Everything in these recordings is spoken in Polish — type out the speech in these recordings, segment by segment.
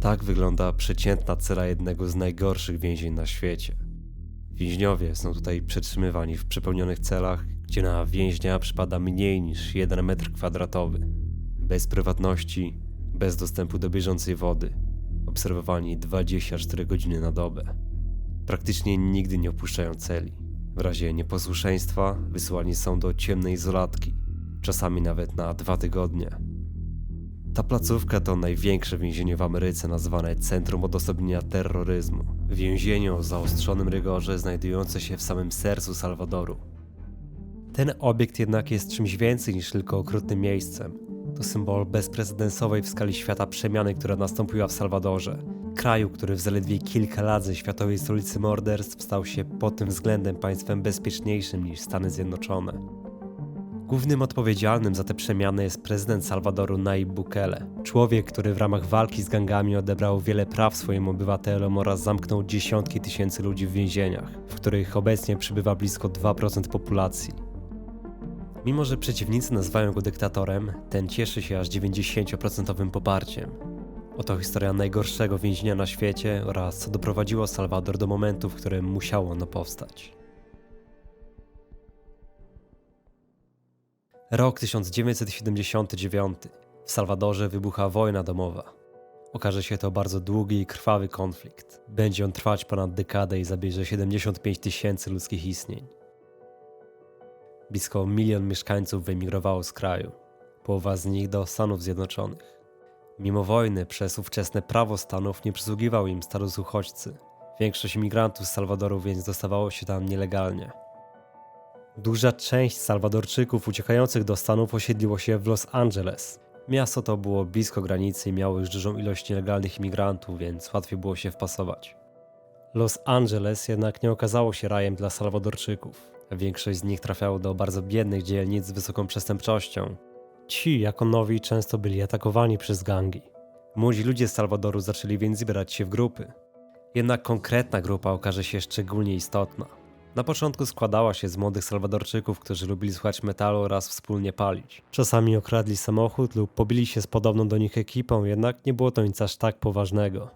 Tak wygląda przeciętna cela jednego z najgorszych więzień na świecie. Więźniowie są tutaj przetrzymywani w przepełnionych celach, gdzie na więźnia przypada mniej niż 1 metr kwadratowy. Bez prywatności, bez dostępu do bieżącej wody, obserwowani 24 godziny na dobę. Praktycznie nigdy nie opuszczają celi. W razie nieposłuszeństwa wysyłani są do ciemnej izolatki, czasami nawet na dwa tygodnie. Ta placówka to największe więzienie w Ameryce nazwane Centrum Odosobnienia Terroryzmu. Więzienie o zaostrzonym rygorze znajdujące się w samym sercu Salwadoru. Ten obiekt jednak jest czymś więcej niż tylko okrutnym miejscem. To symbol bezprecedensowej w skali świata przemiany, która nastąpiła w Salwadorze. Kraju, który w zaledwie kilka lat ze światowej stolicy morderstw stał się pod tym względem państwem bezpieczniejszym niż Stany Zjednoczone. Głównym odpowiedzialnym za te przemiany jest prezydent Salwadoru Nayib Bukele. Człowiek, który w ramach walki z gangami odebrał wiele praw swoim obywatelom oraz zamknął dziesiątki tysięcy ludzi w więzieniach, w których obecnie przybywa blisko 2% populacji. Mimo, że przeciwnicy nazywają go dyktatorem, ten cieszy się aż 90% poparciem. Oto historia najgorszego więzienia na świecie oraz co doprowadziło Salwador do momentu, w którym musiało ono powstać. Rok 1979. W Salwadorze wybucha wojna domowa. Okaże się to bardzo długi i krwawy konflikt. Będzie on trwać ponad dekadę i zabierze 75 tysięcy ludzkich istnień. Blisko milion mieszkańców wyemigrowało z kraju, połowa z nich do Stanów Zjednoczonych. Mimo wojny przez ówczesne prawo Stanów nie przysługiwał im status uchodźcy. Większość imigrantów z Salwadoru więc dostawało się tam nielegalnie. Duża część Salwadorczyków uciekających do Stanów osiedliło się w Los Angeles. Miasto to było blisko granicy i miało już dużą ilość nielegalnych imigrantów, więc łatwiej było się wpasować. Los Angeles jednak nie okazało się rajem dla Salwadorczyków. Większość z nich trafiało do bardzo biednych dzielnic z wysoką przestępczością. Ci, jako nowi, często byli atakowani przez gangi. Młodzi ludzie z Salwadoru zaczęli więc zbierać się w grupy. Jednak konkretna grupa okaże się szczególnie istotna. Na początku składała się z młodych Salwadorczyków, którzy lubili słuchać metalu oraz wspólnie palić. Czasami okradli samochód lub pobili się z podobną do nich ekipą, jednak nie było to nic aż tak poważnego.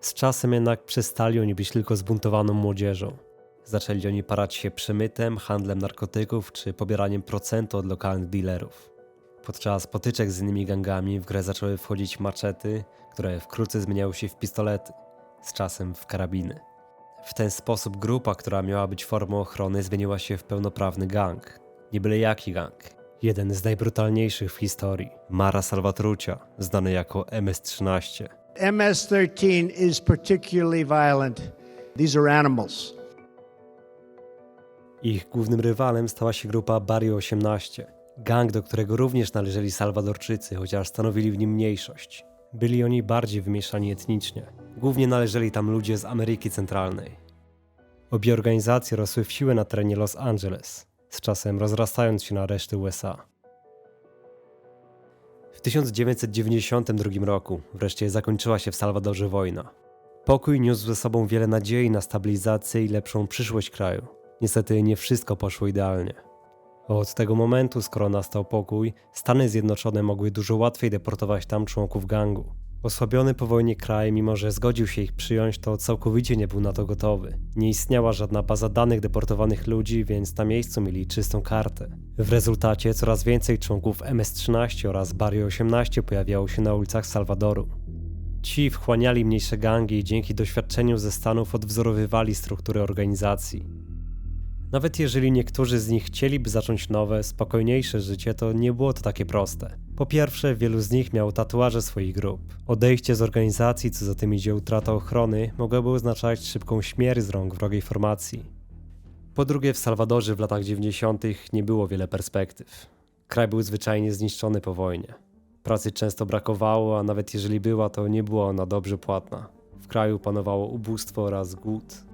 Z czasem jednak przestali oni być tylko zbuntowaną młodzieżą. Zaczęli oni parać się przemytem, handlem narkotyków czy pobieraniem procentu od lokalnych dealerów. Podczas potyczek z innymi gangami w grę zaczęły wchodzić maczety, które wkrótce zmieniały się w pistolety, z czasem w karabiny. W ten sposób grupa, która miała być formą ochrony, zmieniła się w pełnoprawny gang. Nie byle jaki gang. Jeden z najbrutalniejszych w historii. Mara Salvatrucia, znany jako MS-13. MS-13 is particularly violent. These are animals. Ich głównym rywalem stała się grupa Barrio 18. Gang, do którego również należeli Salwadorczycy, chociaż stanowili w nim mniejszość. Byli oni bardziej wymieszani etnicznie. Głównie należeli tam ludzie z Ameryki Centralnej. Obie organizacje rosły w siłę na terenie Los Angeles, z czasem rozrastając się na resztę USA. W 1992 roku wreszcie zakończyła się w Salwadorze wojna. Pokój niósł ze sobą wiele nadziei na stabilizację i lepszą przyszłość kraju. Niestety nie wszystko poszło idealnie. Od tego momentu, skoro nastał pokój, Stany Zjednoczone mogły dużo łatwiej deportować tam członków gangu. Osłabiony po wojnie kraj, mimo że zgodził się ich przyjąć, to całkowicie nie był na to gotowy. Nie istniała żadna baza danych deportowanych ludzi, więc na miejscu mieli czystą kartę. W rezultacie coraz więcej członków MS-13 oraz Barrio 18 pojawiało się na ulicach Salwadoru. Ci wchłaniali mniejsze gangi i dzięki doświadczeniu ze Stanów odwzorowywali struktury organizacji. Nawet jeżeli niektórzy z nich chcieliby zacząć nowe, spokojniejsze życie, to nie było to takie proste. Po pierwsze, wielu z nich miało tatuaże swoich grup. Odejście z organizacji, co za tym idzie utrata ochrony, mogłoby oznaczać szybką śmierć z rąk wrogiej formacji. Po drugie, w Salwadorze w latach 90. nie było wiele perspektyw. Kraj był zwyczajnie zniszczony po wojnie. Pracy często brakowało, a nawet jeżeli była, to nie była ona dobrze płatna. W kraju panowało ubóstwo oraz głód.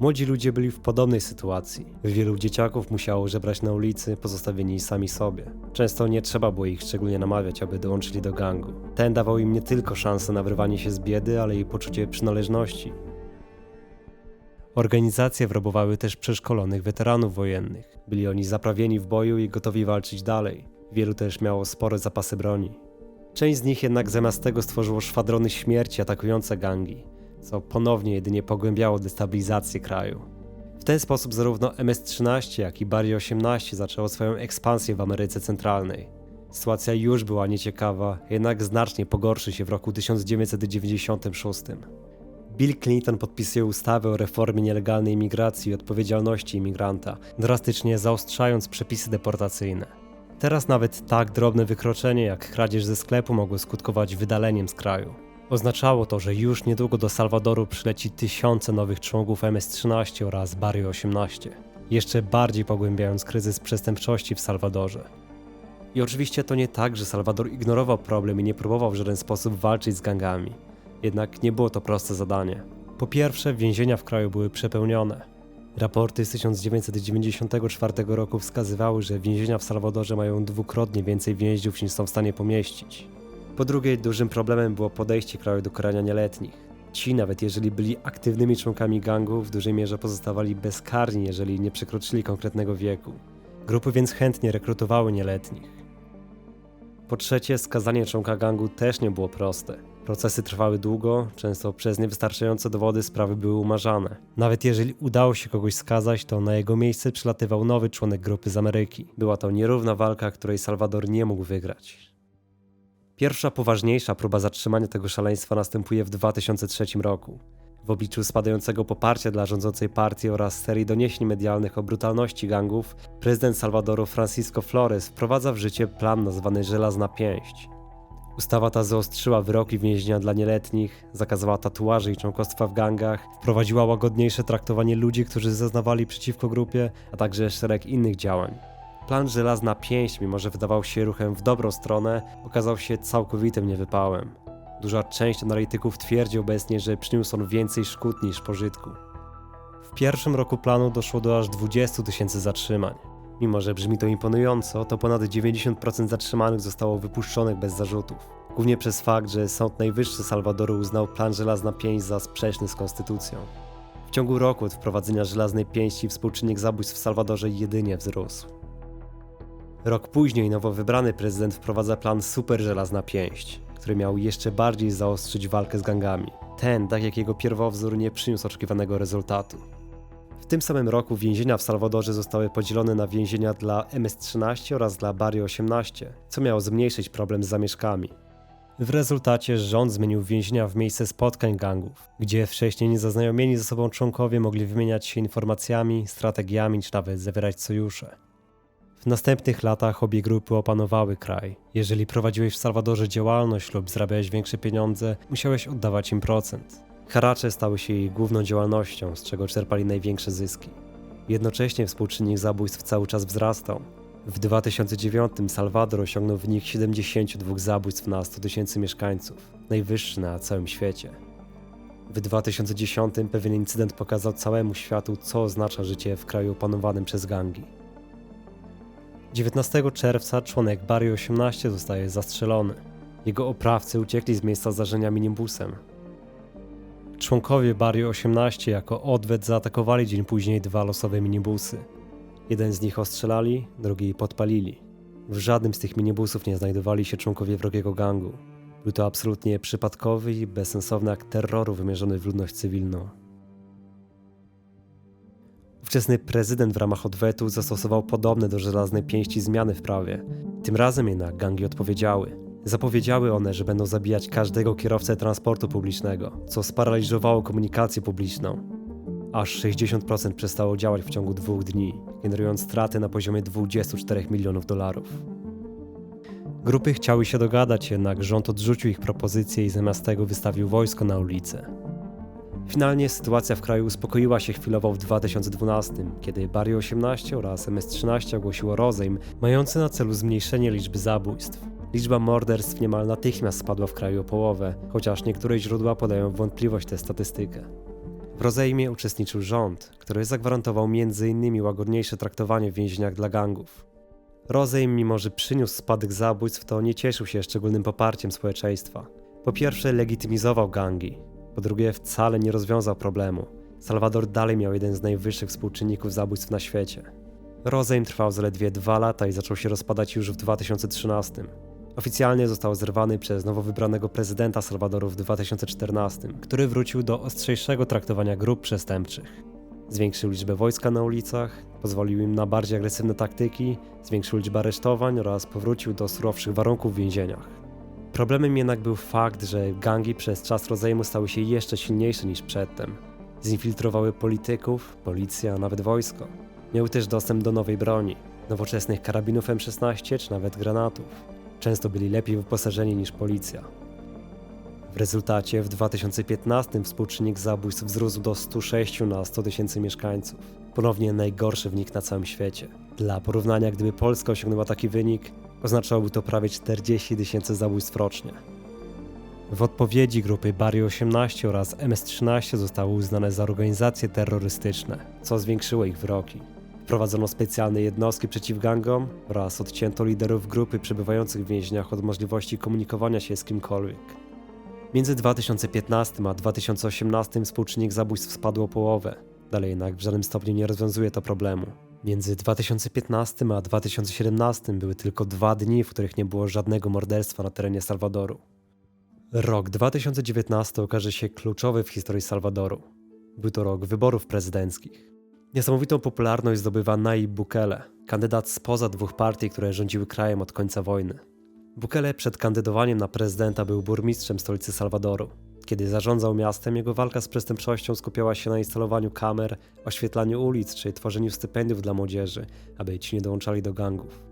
Młodzi ludzie byli w podobnej sytuacji. Wielu dzieciaków musiało żebrać na ulicy, pozostawieni sami sobie. Często nie trzeba było ich szczególnie namawiać, aby dołączyli do gangu. Ten dawał im nie tylko szansę na wyrwanie się z biedy, ale i poczucie przynależności. Organizacje wrobowały też przeszkolonych weteranów wojennych. Byli oni zaprawieni w boju i gotowi walczyć dalej. Wielu też miało spore zapasy broni. Część z nich jednak zamiast tego stworzyło szwadrony śmierci atakujące gangi, co ponownie jedynie pogłębiało destabilizację kraju. W ten sposób zarówno MS-13, jak i Barry 18 zaczęło swoją ekspansję w Ameryce Centralnej. Sytuacja już była nieciekawa, jednak znacznie pogorszy się w roku 1996. Bill Clinton podpisuje ustawę o reformie nielegalnej imigracji i odpowiedzialności imigranta, drastycznie zaostrzając przepisy deportacyjne. Teraz nawet tak drobne wykroczenie jak kradzież ze sklepu mogło skutkować wydaleniem z kraju. Oznaczało to, że już niedługo do Salwadoru przyleci tysiące nowych członków MS-13 oraz Barry 18, jeszcze bardziej pogłębiając kryzys przestępczości w Salwadorze. I oczywiście to nie tak, że Salwador ignorował problem i nie próbował w żaden sposób walczyć z gangami. Jednak nie było to proste zadanie. Po pierwsze, więzienia w kraju były przepełnione. Raporty z 1994 roku wskazywały, że więzienia w Salwadorze mają dwukrotnie więcej więźniów niż są w stanie pomieścić. Po drugie, dużym problemem było podejście kraju do karania nieletnich. Ci, nawet jeżeli byli aktywnymi członkami gangu, w dużej mierze pozostawali bezkarni, jeżeli nie przekroczyli konkretnego wieku. Grupy więc chętnie rekrutowały nieletnich. Po trzecie, skazanie członka gangu też nie było proste. Procesy trwały długo, często przez niewystarczające dowody sprawy były umarzane. Nawet jeżeli udało się kogoś skazać, to na jego miejsce przylatywał nowy członek grupy z Ameryki. Była to nierówna walka, której Salwador nie mógł wygrać. Pierwsza poważniejsza próba zatrzymania tego szaleństwa następuje w 2003 roku. W obliczu spadającego poparcia dla rządzącej partii oraz serii doniesień medialnych o brutalności gangów, prezydent Salwadoru Francisco Flores wprowadza w życie plan nazwany Żelazna Pięść. Ustawa ta zaostrzyła wyroki więzienia dla nieletnich, zakazała tatuaży i członkostwa w gangach, wprowadziła łagodniejsze traktowanie ludzi, którzy zeznawali przeciwko grupie, a także szereg innych działań. Plan Żelazna Pięść, mimo że wydawał się ruchem w dobrą stronę, okazał się całkowitym niewypałem. Duża część analityków twierdzi obecnie, że przyniósł on więcej szkód niż pożytku. W pierwszym roku planu doszło do aż 20 tysięcy zatrzymań. Mimo, że brzmi to imponująco, to ponad 90% zatrzymanych zostało wypuszczonych bez zarzutów. Głównie przez fakt, że Sąd Najwyższy Salwadoru uznał plan Żelazna Pięść za sprzeczny z konstytucją. W ciągu roku od wprowadzenia Żelaznej Pięści współczynnik zabójstw w Salwadorze jedynie wzrósł. Rok później nowo wybrany prezydent wprowadza plan Super Żelazna Pięść, który miał jeszcze bardziej zaostrzyć walkę z gangami. Ten, tak jak jego pierwowzór, nie przyniósł oczekiwanego rezultatu. W tym samym roku więzienia w Salwadorze zostały podzielone na więzienia dla MS-13 oraz dla Barry 18, co miało zmniejszyć problem z zamieszkami. W rezultacie rząd zmienił więzienia w miejsce spotkań gangów, gdzie wcześniej niezaznajomieni ze sobą członkowie mogli wymieniać się informacjami, strategiami czy nawet zawierać sojusze. W następnych latach obie grupy opanowały kraj. Jeżeli prowadziłeś w Salwadorze działalność lub zarabiałeś większe pieniądze, musiałeś oddawać im procent. Haracze stały się jej główną działalnością, z czego czerpali największe zyski. Jednocześnie współczynnik zabójstw cały czas wzrastał. W 2009 Salwador osiągnął wynik 72 zabójstw na 100 tysięcy mieszkańców, najwyższy na całym świecie. W 2010 pewien incydent pokazał całemu światu, co oznacza życie w kraju opanowanym przez gangi. 19 czerwca członek Barry 18 zostaje zastrzelony. Jego oprawcy uciekli z miejsca zdarzenia minibusem. Członkowie Barry 18 jako odwet zaatakowali dzień później dwa losowe minibusy. Jeden z nich ostrzelali, drugi podpalili. W żadnym z tych minibusów nie znajdowali się członkowie wrogiego gangu. Był to absolutnie przypadkowy i bezsensowny akt terroru wymierzony w ludność cywilną. Ówczesny prezydent w ramach odwetu zastosował podobne do żelaznej pięści zmiany w prawie. Tym razem jednak gangi odpowiedziały. Zapowiedziały one, że będą zabijać każdego kierowcę transportu publicznego, co sparaliżowało komunikację publiczną. Aż 60% przestało działać w ciągu dwóch dni, generując straty na poziomie 24 milionów dolarów. Grupy chciały się dogadać, jednak rząd odrzucił ich propozycje i zamiast tego wystawił wojsko na ulicę. Finalnie sytuacja w kraju uspokoiła się chwilowo w 2012, kiedy Barry 18 oraz MS-13 ogłosiło rozejm mający na celu zmniejszenie liczby zabójstw. Liczba morderstw niemal natychmiast spadła w kraju o połowę, chociaż niektóre źródła podają w wątpliwość tę statystykę. W rozejmie uczestniczył rząd, który zagwarantował m.in. łagodniejsze traktowanie w więzieniach dla gangów. Rozejm, mimo że przyniósł spadek zabójstw, to nie cieszył się szczególnym poparciem społeczeństwa. Po pierwsze, legitymizował gangi, po drugie, wcale nie rozwiązał problemu. Salwador dalej miał jeden z najwyższych współczynników zabójstw na świecie. Rozejm trwał zaledwie dwa lata i zaczął się rozpadać już w 2013. Oficjalnie został zerwany przez nowo wybranego prezydenta Salwadoru w 2014, który wrócił do ostrzejszego traktowania grup przestępczych. Zwiększył liczbę wojska na ulicach, pozwolił im na bardziej agresywne taktyki, zwiększył liczbę aresztowań oraz powrócił do surowszych warunków w więzieniach. Problemem jednak był fakt, że gangi przez czas rozejmu stały się jeszcze silniejsze niż przedtem. Zinfiltrowały polityków, policję, a nawet wojsko. Miały też dostęp do nowej broni, nowoczesnych karabinów M16 czy nawet granatów. Często byli lepiej wyposażeni niż policja. W rezultacie w 2015 współczynnik zabójstw wzrósł do 106 na 100 tysięcy mieszkańców. Ponownie najgorszy wynik na całym świecie. Dla porównania, gdyby Polska osiągnęła taki wynik, oznaczałoby to prawie 40 tysięcy zabójstw rocznie. W odpowiedzi grupy Barrio 18 oraz MS-13 zostały uznane za organizacje terrorystyczne, co zwiększyło ich wyroki. Wprowadzono specjalne jednostki przeciw gangom oraz odcięto liderów grupy przebywających w więzieniach od możliwości komunikowania się z kimkolwiek. Między 2015 a 2018 współczynnik zabójstw spadł o połowę, dalej jednak w żadnym stopniu nie rozwiązuje to problemu. Między 2015 a 2017 były tylko dwa dni, w których nie było żadnego morderstwa na terenie Salwadoru. Rok 2019 okaże się kluczowy w historii Salwadoru. Był to rok wyborów prezydenckich. Niesamowitą popularność zdobywa Nayib Bukele, kandydat spoza dwóch partii, które rządziły krajem od końca wojny. Bukele przed kandydowaniem na prezydenta był burmistrzem stolicy Salwadoru. Kiedy zarządzał miastem, jego walka z przestępczością skupiała się na instalowaniu kamer, oświetlaniu ulic czy tworzeniu stypendiów dla młodzieży, aby ci nie dołączali do gangów.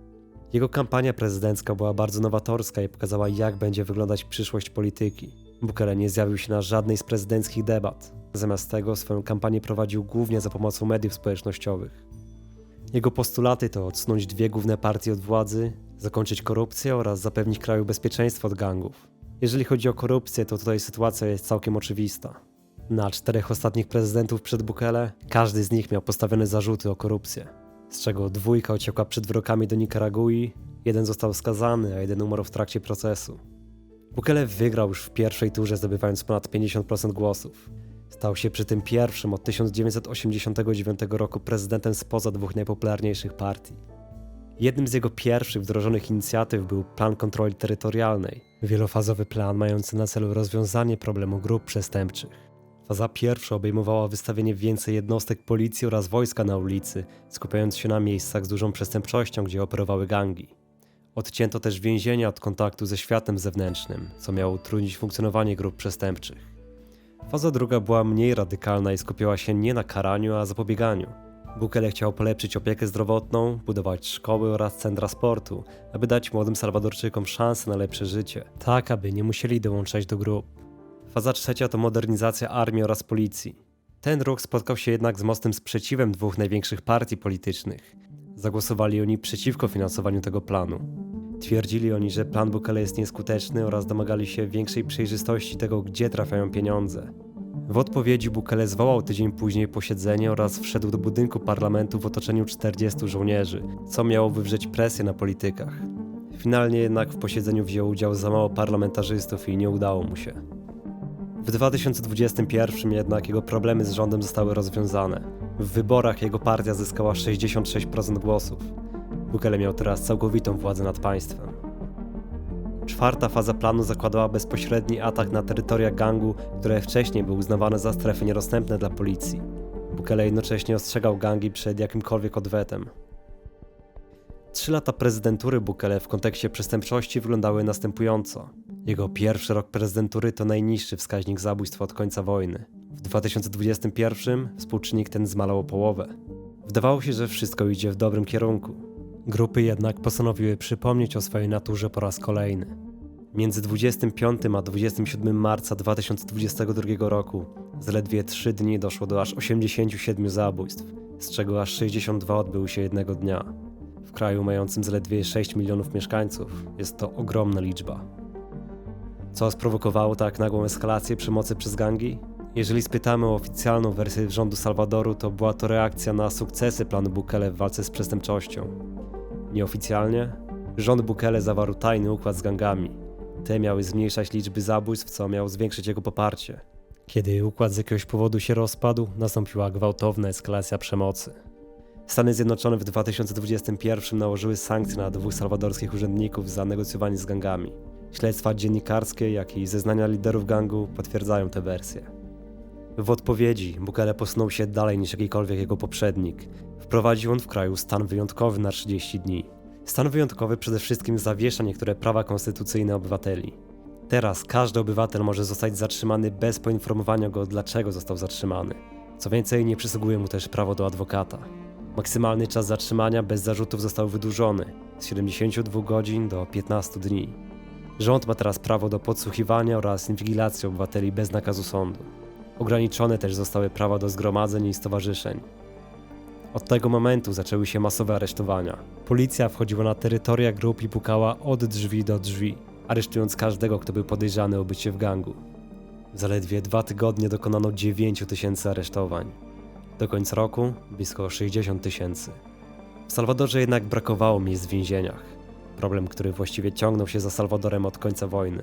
Jego kampania prezydencka była bardzo nowatorska i pokazała, jak będzie wyglądać przyszłość polityki. Bukele nie zjawił się na żadnej z prezydenckich debat. Zamiast tego swoją kampanię prowadził głównie za pomocą mediów społecznościowych. Jego postulaty to odsunąć dwie główne partie od władzy, zakończyć korupcję oraz zapewnić kraju bezpieczeństwo od gangów. Jeżeli chodzi o korupcję, to tutaj sytuacja jest całkiem oczywista. Na czterech ostatnich prezydentów przed Bukele, każdy z nich miał postawione zarzuty o korupcję, z czego dwójka uciekła przed wyrokami do Nikaragui, jeden został skazany, a jeden umarł w trakcie procesu. Bukele wygrał już w pierwszej turze, zdobywając ponad 50% głosów. Stał się przy tym pierwszym od 1989 roku prezydentem spoza dwóch najpopularniejszych partii. Jednym z jego pierwszych wdrożonych inicjatyw był Plan Kontroli Terytorialnej, wielofazowy plan mający na celu rozwiązanie problemu grup przestępczych. Faza pierwsza obejmowała wystawienie więcej jednostek policji oraz wojska na ulicy, skupiając się na miejscach z dużą przestępczością, gdzie operowały gangi. Odcięto też więzienia od kontaktu ze światem zewnętrznym, co miało utrudnić funkcjonowanie grup przestępczych. Faza druga była mniej radykalna i skupiała się nie na karaniu, a zapobieganiu. Bukele chciał polepszyć opiekę zdrowotną, budować szkoły oraz centra sportu, aby dać młodym Salwadorczykom szansę na lepsze życie, tak aby nie musieli dołączać do grup. Faza trzecia to modernizacja armii oraz policji. Ten ruch spotkał się jednak z mocnym sprzeciwem dwóch największych partii politycznych. Zagłosowali oni przeciwko finansowaniu tego planu. Twierdzili oni, że plan Bukele jest nieskuteczny oraz domagali się większej przejrzystości tego, gdzie trafiają pieniądze. W odpowiedzi Bukele zwołał tydzień później posiedzenie oraz wszedł do budynku parlamentu w otoczeniu 40 żołnierzy, co miało wywrzeć presję na politykach. Finalnie jednak w posiedzeniu wziął udział za mało parlamentarzystów i nie udało mu się. W 2021 jednak jego problemy z rządem zostały rozwiązane. W wyborach jego partia zyskała 66% głosów. Bukele miał teraz całkowitą władzę nad państwem. Czwarta faza planu zakładała bezpośredni atak na terytoria gangu, które wcześniej były uznawane za strefy nierozstępne dla policji. Bukele jednocześnie ostrzegał gangi przed jakimkolwiek odwetem. Trzy lata prezydentury Bukele w kontekście przestępczości wyglądały następująco. Jego pierwszy rok prezydentury to najniższy wskaźnik zabójstw od końca wojny. W 2021 współczynnik ten zmalał o połowę. Wydawało się, że wszystko idzie w dobrym kierunku. Grupy jednak postanowiły przypomnieć o swojej naturze po raz kolejny. Między 25 a 27 marca 2022 roku, zaledwie 3 dni doszło do aż 87 zabójstw, z czego aż 62 odbyły się jednego dnia. W kraju mającym zaledwie 6 milionów mieszkańców jest to ogromna liczba. Co sprowokowało tak nagłą eskalację przemocy przez gangi? Jeżeli spytamy o oficjalną wersję rządu Salwadoru, to była to reakcja na sukcesy planu Bukele w walce z przestępczością. Nieoficjalnie, rząd Bukele zawarł tajny układ z gangami. Te miały zmniejszać liczby zabójstw, co miało zwiększyć jego poparcie. Kiedy układ z jakiegoś powodu się rozpadł, nastąpiła gwałtowna eskalacja przemocy. Stany Zjednoczone w 2021 nałożyły sankcje na dwóch salwadorskich urzędników za negocjowanie z gangami. Śledztwa dziennikarskie, jak i zeznania liderów gangu potwierdzają tę wersję. W odpowiedzi Bukele posunął się dalej niż jakikolwiek jego poprzednik. Wprowadził on w kraju stan wyjątkowy na 30 dni. Stan wyjątkowy przede wszystkim zawiesza niektóre prawa konstytucyjne obywateli. Teraz każdy obywatel może zostać zatrzymany bez poinformowania go, dlaczego został zatrzymany. Co więcej, nie przysługuje mu też prawo do adwokata. Maksymalny czas zatrzymania bez zarzutów został wydłużony z 72 godzin do 15 dni. Rząd ma teraz prawo do podsłuchiwania oraz inwigilacji obywateli bez nakazu sądu. Ograniczone też zostały prawa do zgromadzeń i stowarzyszeń. Od tego momentu zaczęły się masowe aresztowania. Policja wchodziła na terytoria grup i pukała od drzwi do drzwi, aresztując każdego, kto był podejrzany o bycie w gangu. W zaledwie dwa tygodnie dokonano 9 tysięcy aresztowań. Do końca roku blisko 60 tysięcy. W Salwadorze jednak brakowało miejsc w więzieniach. Problem, który właściwie ciągnął się za Salwadorem od końca wojny.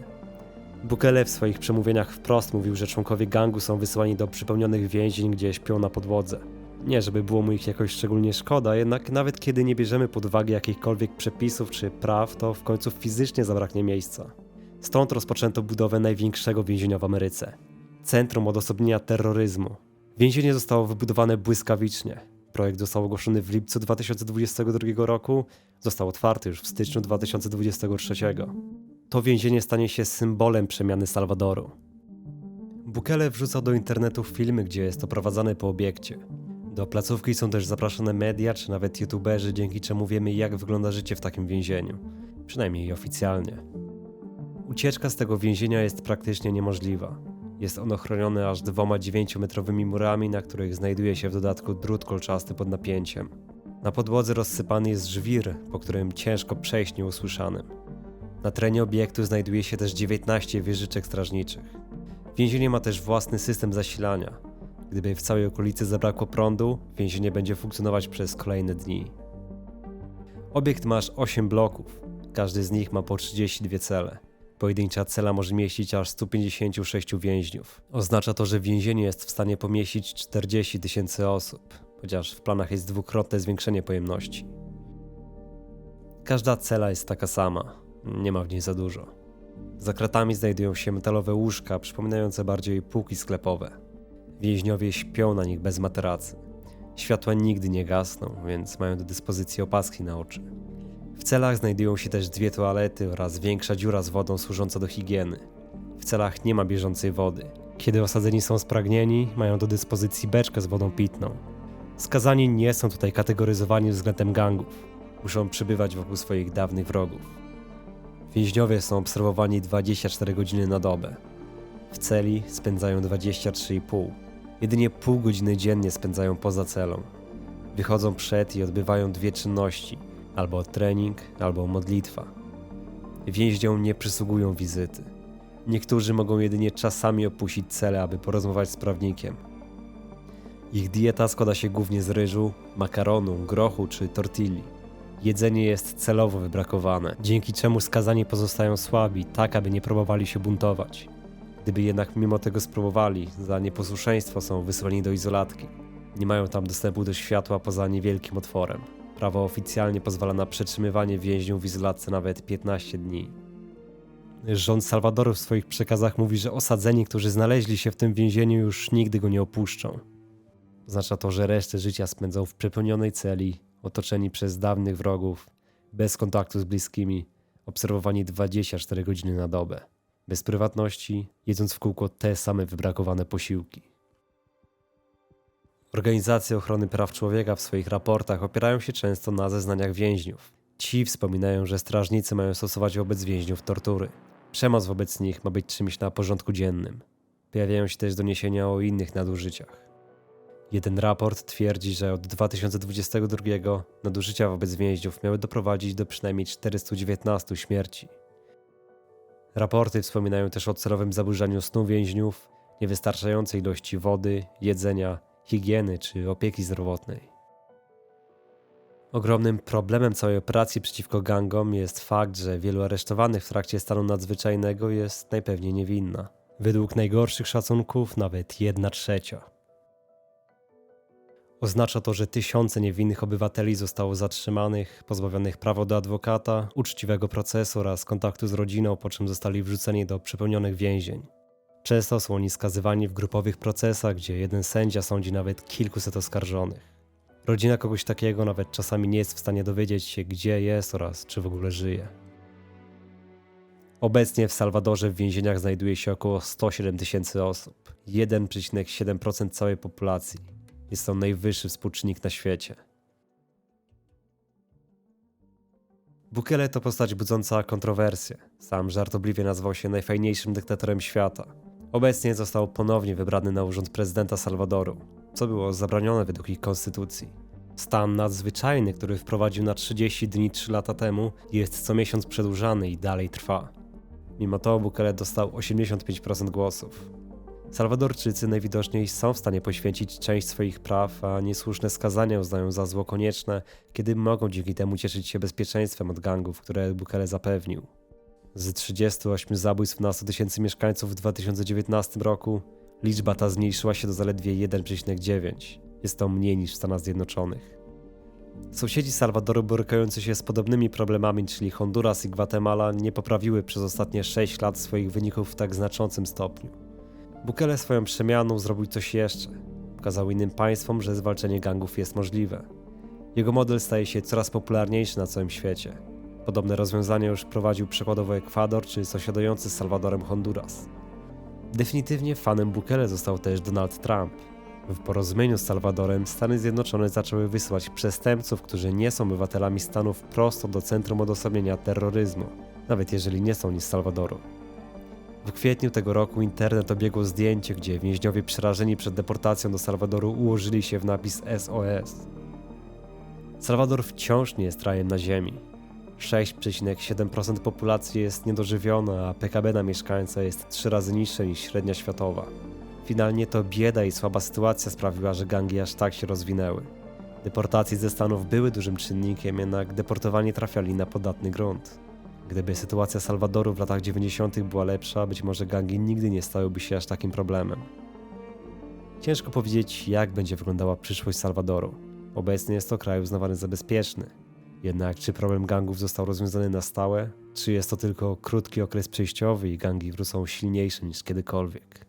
Bukele w swoich przemówieniach wprost mówił, że członkowie gangu są wysyłani do przypełnionych więzień, gdzie śpią na podłodze. Nie, żeby było mu ich jakoś szczególnie szkoda, jednak nawet kiedy nie bierzemy pod uwagę jakichkolwiek przepisów czy praw, to w końcu fizycznie zabraknie miejsca. Stąd rozpoczęto budowę największego więzienia w Ameryce centrum odosobnienia terroryzmu. Więzienie zostało wybudowane błyskawicznie. Projekt został ogłoszony w lipcu 2022 roku, został otwarty już w styczniu 2023. To więzienie stanie się symbolem przemiany Salwadoru. Bukele wrzucał do internetu filmy, gdzie jest oprowadzany po obiekcie. Do placówki są też zapraszane media czy nawet youtuberzy, dzięki czemu wiemy jak wygląda życie w takim więzieniu. Przynajmniej oficjalnie. Ucieczka z tego więzienia jest praktycznie niemożliwa. Jest ono chronione aż dwoma 9-metrowymi murami, na których znajduje się w dodatku drut kolczasty pod napięciem. Na podłodze rozsypany jest żwir, po którym ciężko przejść nieusłyszanym. Na terenie obiektu znajduje się też 19 wieżyczek strażniczych. Więzienie ma też własny system zasilania. Gdyby w całej okolicy zabrakło prądu, więzienie będzie funkcjonować przez kolejne dni. Obiekt ma aż 8 bloków. Każdy z nich ma po 32 cele. Pojedyncza cela może mieścić aż 156 więźniów. Oznacza to, że więzienie jest w stanie pomieścić 40 tysięcy osób, chociaż w planach jest dwukrotne zwiększenie pojemności. Każda cela jest taka sama, nie ma w niej za dużo. Za kratami znajdują się metalowe łóżka, przypominające bardziej półki sklepowe. Więźniowie śpią na nich bez materacy. Światła nigdy nie gasną, więc mają do dyspozycji opaski na oczy. W celach znajdują się też dwie toalety oraz większa dziura z wodą służąca do higieny. W celach nie ma bieżącej wody. Kiedy osadzeni są spragnieni, mają do dyspozycji beczkę z wodą pitną. Skazani nie są tutaj kategoryzowani względem gangów. Muszą przybywać wokół swoich dawnych wrogów. Więźniowie są obserwowani 24 godziny na dobę. W celi spędzają 23,5. Jedynie pół godziny dziennie spędzają poza celą. Wychodzą przed i odbywają dwie czynności – albo trening, albo modlitwa. Więźniom nie przysługują wizyty. Niektórzy mogą jedynie czasami opuścić cele, aby porozmawiać z prawnikiem. Ich dieta składa się głównie z ryżu, makaronu, grochu czy tortilli. Jedzenie jest celowo wybrakowane, dzięki czemu skazani pozostają słabi, tak aby nie próbowali się buntować. Gdyby jednak mimo tego spróbowali, za nieposłuszeństwo są wysłani do izolatki. Nie mają tam dostępu do światła poza niewielkim otworem. Prawo oficjalnie pozwala na przetrzymywanie więźniów w izolacji nawet 15 dni. Rząd Salwadoru w swoich przekazach mówi, że osadzeni, którzy znaleźli się w tym więzieniu, już nigdy go nie opuszczą. Oznacza to, że resztę życia spędzą w przepełnionej celi, otoczeni przez dawnych wrogów, bez kontaktu z bliskimi, obserwowani 24 godziny na dobę, bez prywatności, jedząc w kółko te same wybrakowane posiłki. Organizacje ochrony praw człowieka w swoich raportach opierają się często na zeznaniach więźniów. Ci wspominają, że strażnicy mają stosować wobec więźniów tortury. Przemoc wobec nich ma być czymś na porządku dziennym. Pojawiają się też doniesienia o innych nadużyciach. Jeden raport twierdzi, że od 2022 nadużycia wobec więźniów miały doprowadzić do przynajmniej 419 śmierci. Raporty wspominają też o celowym zaburzaniu snu więźniów, niewystarczającej ilości wody, jedzenia higieny czy opieki zdrowotnej. Ogromnym problemem całej operacji przeciwko gangom jest fakt, że wielu aresztowanych w trakcie stanu nadzwyczajnego jest najpewniej niewinna. Według najgorszych szacunków nawet jedna trzecia. Oznacza to, że tysiące niewinnych obywateli zostało zatrzymanych, pozbawionych prawa do adwokata, uczciwego procesu oraz kontaktu z rodziną, po czym zostali wrzuceni do przepełnionych więzień. Często są oni skazywani w grupowych procesach, gdzie jeden sędzia sądzi nawet kilkuset oskarżonych. Rodzina kogoś takiego nawet czasami nie jest w stanie dowiedzieć się, gdzie jest oraz czy w ogóle żyje. Obecnie w Salwadorze w więzieniach znajduje się około 107 tysięcy osób, 1,7% całej populacji. Jest to najwyższy współczynnik na świecie. Bukele to postać budząca kontrowersje. Sam żartobliwie nazwał się najfajniejszym dyktatorem świata. Obecnie został ponownie wybrany na urząd prezydenta Salwadoru, co było zabronione według ich konstytucji. Stan nadzwyczajny, który wprowadził na 30 dni 3 lata temu, jest co miesiąc przedłużany i dalej trwa. Mimo to Bukele dostał 85% głosów. Salwadorczycy najwidoczniej są w stanie poświęcić część swoich praw, a niesłuszne skazania uznają za zło konieczne, kiedy mogą dzięki temu cieszyć się bezpieczeństwem od gangów, które Bukele zapewnił. Z 38 zabójstw na 100 tysięcy mieszkańców w 2019 roku liczba ta zmniejszyła się do zaledwie 1,9. Jest to mniej niż w Stanach Zjednoczonych. Sąsiedzi Salwadoru borykający się z podobnymi problemami, czyli Honduras i Gwatemala, nie poprawiły przez ostatnie 6 lat swoich wyników w tak znaczącym stopniu. Bukele swoją przemianą zrobił coś jeszcze. Pokazał innym państwom, że zwalczenie gangów jest możliwe. Jego model staje się coraz popularniejszy na całym świecie. Podobne rozwiązania już prowadził przykładowo Ekwador czy sąsiadujący z Salwadorem Honduras. Definitywnie fanem Bukele został też Donald Trump. W porozumieniu z Salwadorem Stany Zjednoczone zaczęły wysyłać przestępców, którzy nie są obywatelami Stanów prosto do centrum odosobnienia terroryzmu, nawet jeżeli nie są oni z Salwadoru. W kwietniu tego roku internet obiegło zdjęcie, gdzie więźniowie przerażeni przed deportacją do Salwadoru ułożyli się w napis SOS. Salwador wciąż nie jest rajem na ziemi. 6,7% populacji jest niedożywiona, a PKB na mieszkańca jest trzy razy niższe niż średnia światowa. Finalnie to bieda i słaba sytuacja sprawiła, że gangi aż tak się rozwinęły. Deportacje ze Stanów były dużym czynnikiem, jednak deportowani trafiali na podatny grunt. Gdyby sytuacja Salwadoru w latach 90. była lepsza, być może gangi nigdy nie stałyby się aż takim problemem. Ciężko powiedzieć, jak będzie wyglądała przyszłość Salwadoru. Obecnie jest to kraj uznawany za bezpieczny. Jednak czy problem gangów został rozwiązany na stałe, czy jest to tylko krótki okres przejściowy i gangi wrócą silniejsze niż kiedykolwiek?